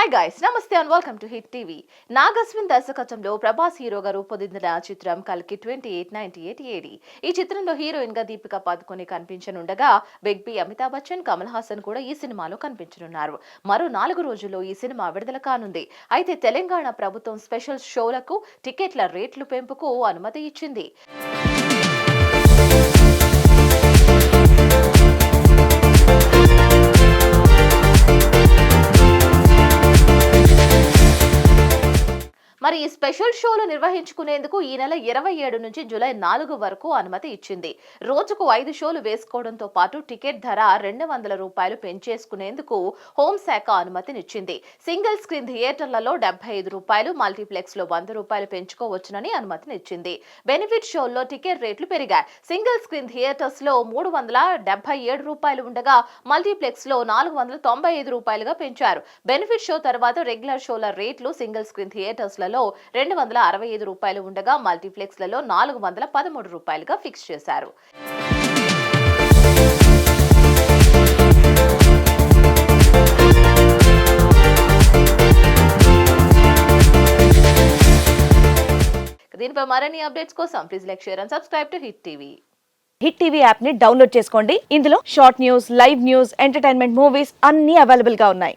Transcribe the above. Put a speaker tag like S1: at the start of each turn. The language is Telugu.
S1: హాయ్ గైస్ నమస్తే and welcome to hit TV Nag Ashwin దర్శకత్వంలో ప్రభాస్ హీరోగా రూపొందించిన చిత్రం కల్కి twenty eight ninety eight AD ఈ చిత్రంలో హీరోయిన్గా దీపిక పాదుకొని కనిపించనుండగా బిగ్ బి అమితాబ్ బచ్చన్ కమల్ హాసన్ కూడా ఈ సినిమాలో కనిపించనున్నారు. మరో నాలుగు రోజుల్లో ఈ సినిమా విడుదల కానుంది. అయితే తెలంగాణ ప్రభుత్వం స్పెషల్ షోలకు టికెట్ల రేట్లు పెంపుకు అనుమతి ఇచ్చింది. మరి ఈ స్పెషల్ షోలు నిర్వహించుకునేందుకు ఈ నెల ఇరవై ఏడు నుంచి జూలై నాలుగు వరకు అనుమతి ఇచ్చింది. రోజుకు ఐదు షోలు వేసుకోవడంతో పాటు టికెట్ ధర రెండు వందల రూపాయలు పెంచేసుకునేందుకు హోంశాఖ అనుమతినిచ్చింది. సింగిల్ స్క్రీన్ థియేటర్లలో డెబ్బై ఐదు రూపాయలు మల్టీప్లెక్స్లో వంద రూపాయలు పెంచుకోవచ్చునని అనుమతినిచ్చింది. బెనిఫిట్ షోల్లో టికెట్ రేట్లు పెరిగాయి. సింగిల్ స్క్రీన్ థియేటర్స్లో మూడు వందల డెబ్బై ఏడు రూపాయలు ఉండగా మల్టీప్లెక్స్లో నాలుగు వందల తొంభై ఐదు రూపాయలుగా పెంచారు. బెనిఫిట్ షో తర్వాత రెగ్యులర్ షోల రేట్లు సింగిల్ స్క్రీన్ థియేటర్స్ థియేటర్లలో రెండు వందల అరవై ఐదు రూపాయలు ఉండగా మల్టీప్లెక్స్లలో నాలుగు వందల పదమూడు రూపాయలుగా ఫిక్స్ చేశారు. దీనిపై మరిన్ని అప్డేట్స్ కోసం please like share and subscribe to hit TV.
S2: Hit TV యాప్ని డౌన్లోడ్ చేసుకోండి. ఇందులో short news live news entertainment movies అన్ని అవైలబుల్గా ఉన్నాయి.